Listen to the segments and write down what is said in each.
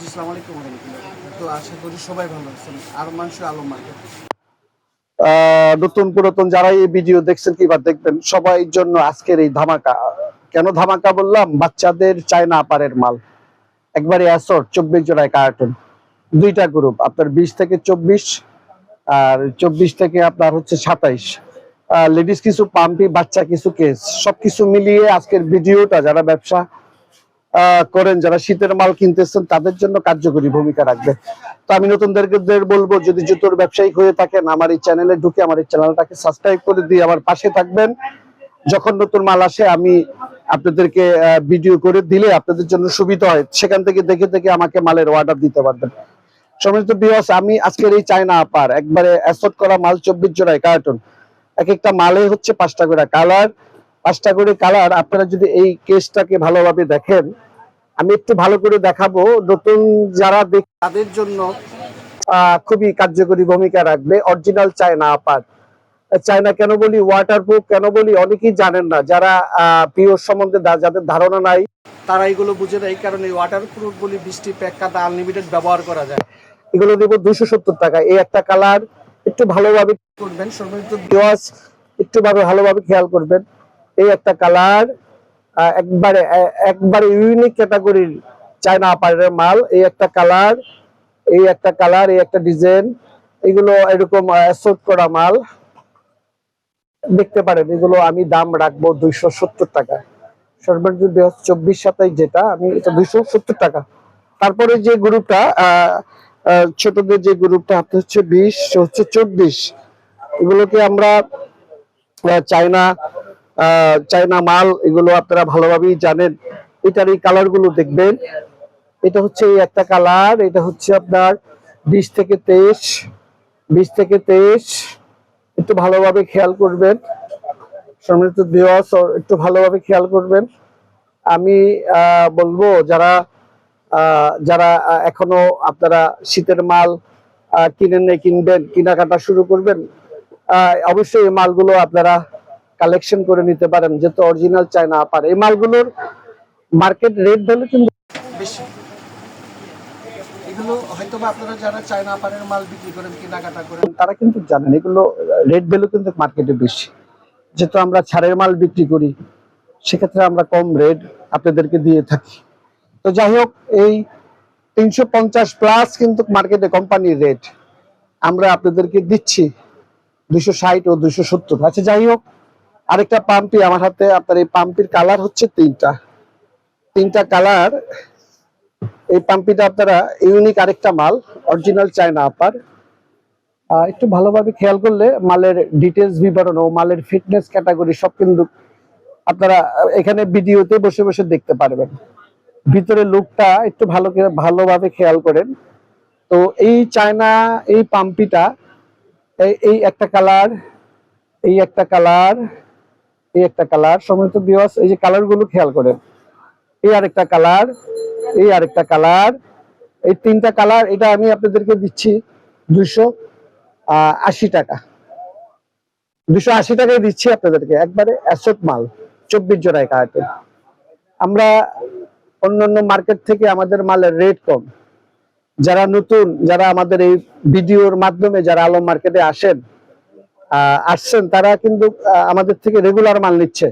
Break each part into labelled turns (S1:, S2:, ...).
S1: জি সালাম আলাইকুম তো আশা করি সবাই ভালো আছেন। আর মানুষ আলম মার্কেট।
S2: নতুন পুরাতন যারা এই ভিডিও দেখছেন দেখবেন, সবাই জন্য আজকের এই ধামাকা। কেন ধামাকা বললাম? বাচ্চাদের চায়না আপারের মাল। একবারে অ্যাসর, চব্বিশ জোড়ায় কার্টুন দুইটা গ্রুপ আপনার বিশ থেকে চব্বিশ আর চব্বিশ থেকে আপনার হচ্ছে সাতাইশ। লেডিস কিছু পাম্পি, বাচ্চা কিছু কেস সবকিছু মিলিয়ে আজকের ভিডিওটা, যারা ব্যবসা করেন, যারা শীতের মাল কিনতেছেন, তাদের জন্য কার্যকরী ভূমিকা রাখবে। তো আমি নতুনদেরকে দের বলব, যদি জুতোর ব্যবসায়ী হয়ে থাকেন, আমার এই চ্যানেলে ঢুকে আমার এই চ্যানেলটাকে সাবস্ক্রাইব করে দিয়ে আমার পাশে থাকবেন। যখন নতুন মাল আসে, আমি আপনাদেরকে ভিডিও করে দিলে আপনাদের জন্য সুবিধা হয়। সেখান থেকে দেখে দেখে আমাকে মালের অর্ডার দিতে পারবেন। সমস্ত বিয়স আমি আজকের এই চায়না আপার একবারে অ্যাসট করা মাল চব্বিশ জোড়ায় কার্টুন এক একটা মালে হচ্ছে পাঁচটা করে কালার পাঁচটা করে কালার আপনারা যদি এই কেসটাকে ভালোভাবে দেখেন, আমি একটু ভালো করে দেখাবো। নতুন যারা দেখ তাদের জন্য খুবই কার্যকরী ভূমিকা রাখবে অরিজিনাল চায়না আপার চায়না কেন বলি ওয়াটারপ্রুফ কেন বলি, অনেকেই জানেন না। যারা পিওর সম্বন্ধে যাদের ধারণা নাই,
S1: তারা এগুলো বুঝে না, এই কারণে ওয়াটার প্রুফ বলি বৃষ্টি, প্যাক, কাদা আনলিমিটেড ব্যবহার করা যায়।
S2: এগুলো দেবো দুশো সত্তর টাকা। এই একটা কালার একটু ভালোভাবে
S1: করবেন
S2: একটু ভাবে ভালোভাবে খেয়াল করবেন। এই একটা কালার একবারে একবারে ইউনিক ক্যাটাগরির চায়না আপারের মাল। এই একটা কালার, এই একটা কালার, এই একটা ডিজাইন এগুলো এরকম অ্যাসোট করা মাল। দেখতে পারেন, এগুলো আমি দাম রাখব দুইশো সত্তর টাকা। সর্বোচ্চ চব্বিশ সাতাইশ যেটা, আমি এটা দুইশো সত্তর টাকা। তারপরে যে গ্রুপটা ছোটদের যে গ্রুপটা হাতে হচ্ছে বিশ হচ্ছে চব্বিশ। এগুলোকে আমরা চায়না চায়না মাল, এগুলো আপনারা ভালোভাবেই জানেন। এটার এই কালারগুলো দেখবেন। এটা হচ্ছে এই একটা কালার, এটা হচ্ছে আপনার বিশ থেকে তেইশ, বিশ থেকে তেইশ। একটু ভালোভাবে খেয়াল করবেন। সম্মানিত ভিউয়ার্স একটু ভালোভাবে খেয়াল করবেন। আমি বলব যারা যারা এখনও আপনারা শীতের মাল নাই, কিনবেন, কেনাকাটা শুরু করবেন অবশ্যই এই মালগুলো আপনারা কালেকশন করে নিতে পারেন যেহেতু অরিজিনাল চায়না আপার এই মালগুলোর মার্কেট রেট ভ্যালু কিন্তু
S1: বেশি। এগুলো হয়তো আপনারা যারা চায়না আপারের মাল বিক্রি করেন কেনাকাটা করেন
S2: তারা কিন্তু জানেন এগুলো রেট ভ্যালু কিন্তু মার্কেটে বেশি। যেহেতু আমরা ছাড়ের মাল বিক্রি করি সেক্ষেত্রে আমরা কম রেট আপনাদেরকে দিয়ে থাকি। তো যাই হোক এই তিনশো পঞ্চাশ প্লাস কিন্তু মার্কেটে কোম্পানির রেট আমরা আপনাদেরকে দিচ্ছি দুশো ষাট ও দুশো সত্তর। আচ্ছা যাই হোক আরেকটা পাম্পি আমার হাতে, আপনার এই পাম্পির কালার হচ্ছে তিনটা। তিনটা কালার। এই পাম্পিটা আপনারা ইউনিক আরেকটা মাল, অরিজিনাল চায়না আপার একটু ভালোভাবে খেয়াল করলে মালের ডিটেলস বিবরণ ও মালের ফিটনেস ক্যাটাগরি সব কিন্তু আপনারা এখানে ভিডিওতে বসে বসে দেখতে পারবেন। ভিতরে লুকটা একটু ভালো ভালোভাবে খেয়াল করেন। তো এই চায়না, এই পাম্পিটা এই একটা কালার, এই একটা কালার এই একটা কালার সমস্ত বিয়স এই যে কালারগুলো খেয়াল করেন। এই আরেকটা কালার, এই আরেকটা কালার, এই তিনটা কালার, এটা আমি আপনাদেরকে দিচ্ছি দুইশো আশি টাকা। দুশো আশি টাকায় দিচ্ছি আপনাদেরকে, একবারে অ্যাসট মাল, চব্বিশ জোড়ায় কাটে আমরা অন্যান্য মার্কেট থেকে আমাদের মালের রেট কম। যারা নতুন, যারা আমাদের এই ভিডিওর মাধ্যমে যারা আলম মার্কেটে আসেন আসছেন, তারা কিন্তু আমাদের থেকে রেগুলার মাল নিচ্ছে।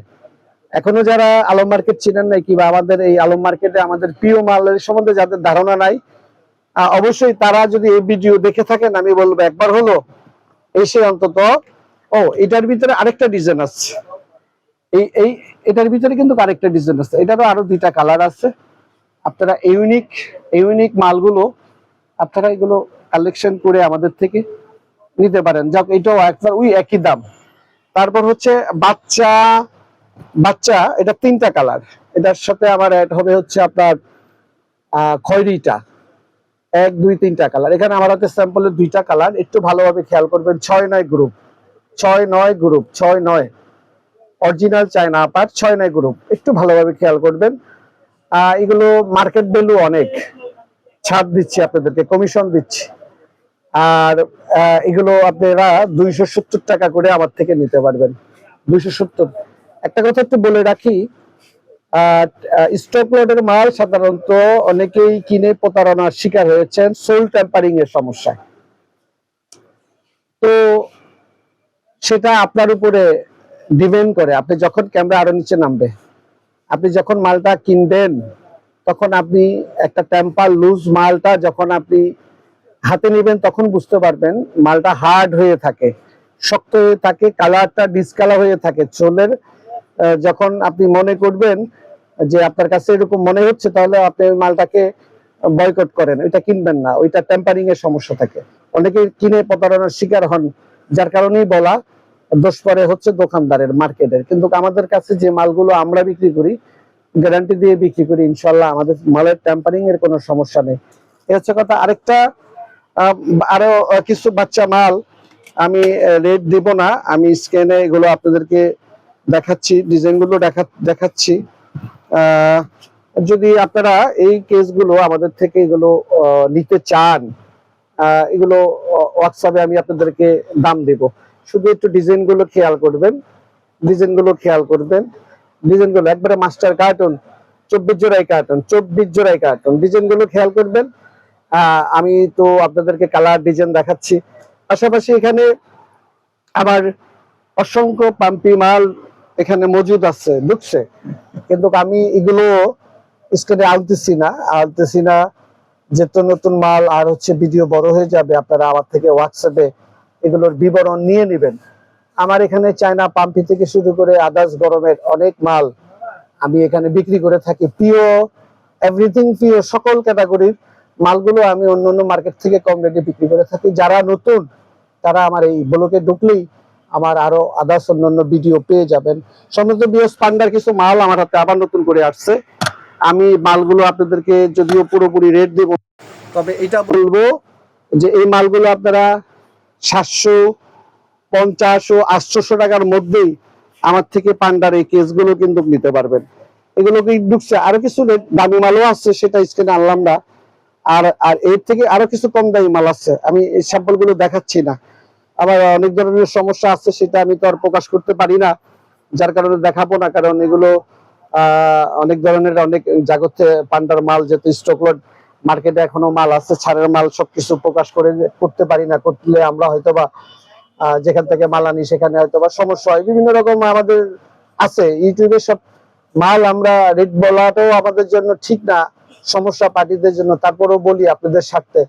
S2: এখনও যারা আলম মার্কেট চিনেন নাই কিংবা আমাদের এই আলম মার্কেটে আমাদের প্রিয় মালের সম্বন্ধে যাদের ধারণা নাই অবশ্যই তারা যদি এই ভিডিও দেখে থাকেন, আমি বলব একবার হলো, এসে অন্তত, ও, এটার ভিতরে আরেকটা ডিজাইন আছে। এই এই, এটার ভিতরে কিন্তু আরেকটা ডিজাইন আছে। এটারও আরও দুইটা কালার আছে। আপনারা ইউনিক ইউনিক মালগুলো, আপনারা এগুলো কালেকশন করে আমাদের থেকে নিতে পারেন। যাক, এটাও একবার ওই একই দাম। তারপর হচ্ছে বাচ্চা বাচ্চা, এটা তিনটা কালার। এটার সাথে আমার অ্যাড হবে হচ্ছে আপনার খয়েরিটা। এক, দুই, তিনটা কালার। এখানে আমার হাতে স্যাম্পলের দুইটা কালার। একটু ভালোভাবে খেয়াল করবেন, ছয়, নয় গ্রুপ ছয়, নয় গ্রুপ ছয়, নয়। অরিজিনাল চায়না আপার ছয়, নয় গ্রুপ একটু ভালোভাবে খেয়াল করবেন। এগুলো মার্কেট ভ্যালু অনেক। ছাড় দিচ্ছি আপনাদেরকে কমিশন দিচ্ছি। আর এগুলো আপনারা দুইশো সত্তর টাকা করে আমার থেকে নিতে পারবেন। দুইশো সত্তর। একটা কথা একটু বলে রাখি স্টক লোডের মাল সাধারণত অনেকেই কিনে প্রতারণার শিকার হয়েছেন সোল টেম্পারিং এর সমস্যায়। তো সেটা আপনার উপরে ডিপেন্ড করে। আপনি যখন ক্যামেরা আরও নিচে নামবে, আপনি যখন মালটা কিনবেন, তখন আপনি একটা টেম্পার লুজ মালটা যখন আপনি হাতে নেবেন তখন বুঝতে পারবেন মালটা হার্ড হয়ে থাকে, শক্ত হয়ে থাকে কালারটা ডিসকালার হয়ে থাকে। চোলের যখন আপনি মনে করবেন যে আপনার কাছে এরকম মনে হচ্ছে, তাহলে আপনি মালটাকে বয়কট করেন। ওইটা কিনবেন না, ওইটা টেম্পারিং এর সমস্যা থাকে। অনেকে কিনে প্রতারণার শিকার হন, যার কারণেই বলা, দোষ পরে হচ্ছে দোকানদারের মার্কেটের কিন্তু আমাদের কাছে যে মালগুলো আমরা বিক্রি করি গ্যারান্টি দিয়ে বিক্রি করি, ইনশাল্লাহ আমাদের মালের টেম্পারিং এর কোনো সমস্যা নেই। এ হচ্ছে কথা। আরেকটা আরও কিছু বাচ্চা মাল আমি রেট দিব না। আমি স্ক্যানে এগুলো আপনাদেরকে দেখাচ্ছি, ডিজাইনগুলো দেখা, দেখাচ্ছি। যদি আপনারা এই কেসগুলো আমাদের থেকে এগুলো নিতে চান এগুলো হোয়াটসঅ্যাপে আমি আপনাদেরকে দাম দেব। শুধু একটু ডিজাইনগুলো খেয়াল করবেন, ডিজাইনগুলো খেয়াল করবেন। ডিজাইনগুলো একবারে মাস্টার কার্টুন, চব্বিশ জোড়াই কার্টুন, চব্বিশ জোড়াই কার্টুন। ডিজাইনগুলো খেয়াল করবেন আমি তো আপনাদেরকে কালার ডিজাইন দেখাচ্ছি। পাশাপাশি এখানে আমার অসংখ্য পাম্পি মাল এখানে মজুদ আছে ঢুকছে কিন্তু আমি এগুলো স্ক্রিনে আনতেছি না আনতেছি না যেহেতু নতুন মাল আর হচ্ছে ভিডিও বড় হয়ে যাবে, আপনারা আমার থেকে হোয়াটসঅ্যাপে এগুলোর বিবরণ নিয়ে নেবেন। আমার এখানে চায়না পাম্পি থেকে শুরু করে আদার্স গরমের অনেক মাল আমি এখানে বিক্রি করে থাকি। পিও এভরিথিং পিও সকল ক্যাটাগরির মালগুলো আমি অন্য অন্য মার্কেট থেকে কম রেটে বিক্রি করে থাকি। যারা নতুন, তারা আমার এই ব্লকে ঢুকলেই আমার আরও আদার্স অন্যান্য ভিডিও পেয়ে যাবেন। সমস্ত বিয়স পান্ডার কিছু মাল আমার হাতে আবার নতুন করে আসছে। আমি মালগুলো আপনাদেরকে যদিও পুরোপুরি রেট দেব তবে এটা বলব যে এই মালগুলো আপনারা সাতশো, পঞ্চাশ ও আটশোশো টাকার মধ্যেই আমার থেকে পান্ডার এই কেসগুলো কিন্তু নিতে পারবেন। এগুলো কি ঢুকছে? আরও কিছু রেট- দামি মালও আছে সেটা স্ক্রিনে আনলাম না। আর আর এর থেকে আরও কিছু কম দামি মাল আছে। আমি এই স্যাম্পলগুলো দেখাচ্ছি না। আবার অনেক ধরনের সমস্যা আছে সেটা আমি তো আর প্রকাশ করতে পারি না। যার কারণে দেখাবো না কারণ এগুলো অনেক ধরনের অনেক জাগতে পান্ডার মাল যেহেতু স্টকলট মার্কেটে এখনও মাল আছে ছাড়ের মাল সবকিছু প্রকাশ করে করতে পারি না। করলে আমরা হয়তোবা আহ, যেখান থেকে মাল আনি সেখানে হয়তোবা সমস্যা হয়। বিভিন্ন রকম আমাদের আছে ইউটিউবে সব মাল আমরা রেট বলাটাও আমাদের জন্য ঠিক না। সমস্যা পার্টিদের জন্য, তারপরেও বলি আপনাদের স্বার্থে।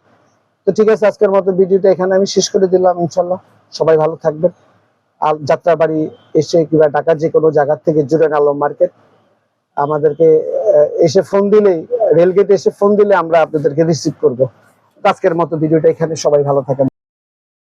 S2: তো ঠিক আছে, আজকের মতো ভিডিওটা এখানে আমি শেষ করে দিলাম ইনশাল্লাহ সবাই ভালো থাকবেন। আর যাত্রাবাড়ি এসে কিংবা ঢাকার যে কোনো জায়গা থেকে জুড়েন আলম মার্কেট, আমাদেরকে এসে ফোন দিলেই রেলগেটে এসে ফোন দিলে আমরা আপনাদেরকে রিসিভ করব। আজকের মতো ভিডিওটা এখানে, সবাই ভালো থাকেন।